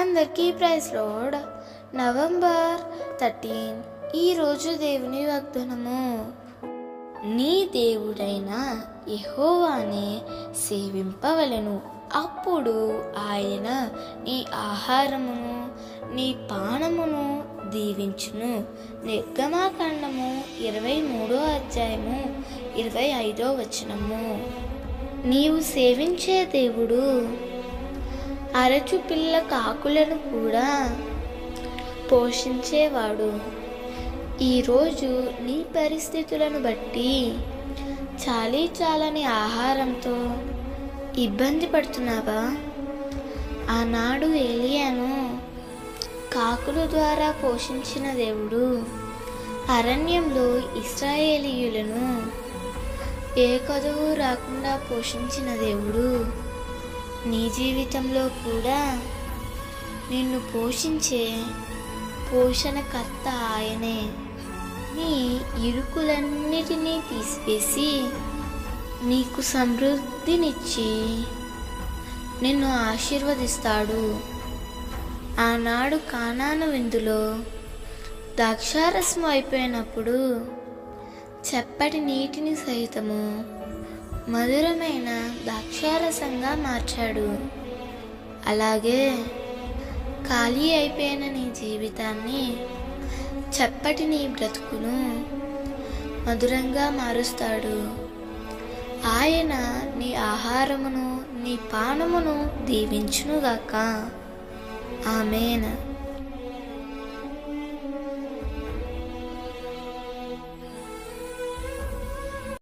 అందరికీ praise load. November thirteen. ఈరోజు దేవుని వాగ్దానము. నీ దేవుడైన యహోవానే సేవింపవలెను. అప్పుడు ఆయన నీ ఆహారమును నీ పానమును దీవించును. నిర్గమాకాండము ఇరవై మూడో అధ్యాయము ఇరవై ఐదో వచనము. నీవు సేవించే దేవుడు అరచు పిల్ల కాకులను కూడా పోషించేవాడు. ఈరోజు నీ పరిస్థితులను బట్టి చాలీ చాలని ఆహారంతో ఇబ్బంది పడుతున్నావా? ఆనాడు ఏలియాను కాకుల ద్వారా పోషించిన దేవుడు అరణ్యంలో ఇస్రాయేలీయులను ఏ కదువు రాకుండా పోషించిన దేవుడు. నీ జీవితంలో కూడా నిన్ను పోషించే పోషణకర్త ఆయనే. నీ ఇరుకులన్నిటినీ తీసివేసి నీకు సమృద్ధినిచ్చి నిన్ను ఆశీర్వదిస్తాడు. ఆనాడు కానాను విందులో ద్రాక్షారసం అయిపోయినప్పుడు చప్పటి నీటిని సైతము మధురమైన ద్రాక్షారసంగా మార్చాడు. అలాగే ఖాళీ అయిపోయిన నీ జీవితాన్ని చప్పటి నీ బ్రతుకును మధురంగా మారుస్తాడు. ఆయన నీ ఆహారమును నీ పానమును దీవించునుగాక. ఆమెనా.